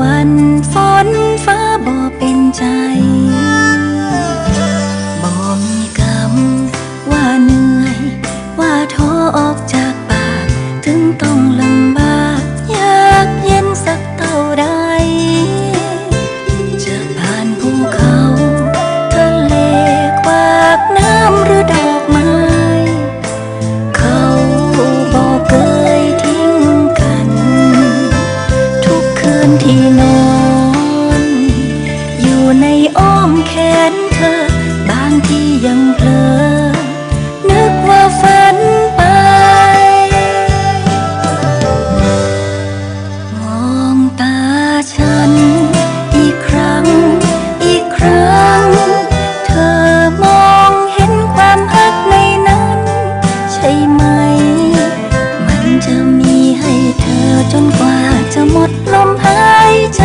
วันฝนฟ้าบ่เป็นใจ ที่ยังเพลอ นึกว่าฝันไป มองตาฉัน อีกครั้ง อีกครั้ง เธอมองเห็นความฮักในนั้น ใช่ไหม มันจะมีให้เธอจนกว่าจะหมดลมหายใจ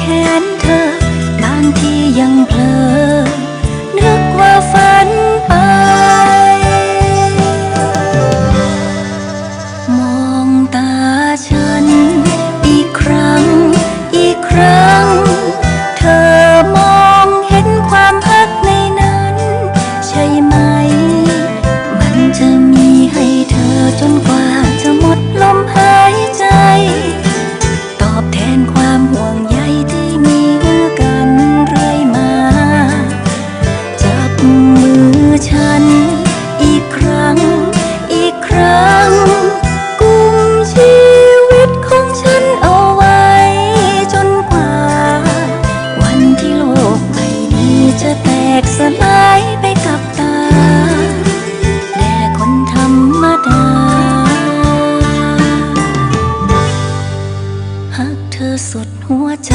แขนเธอบางทียังเผลอ หัวใจ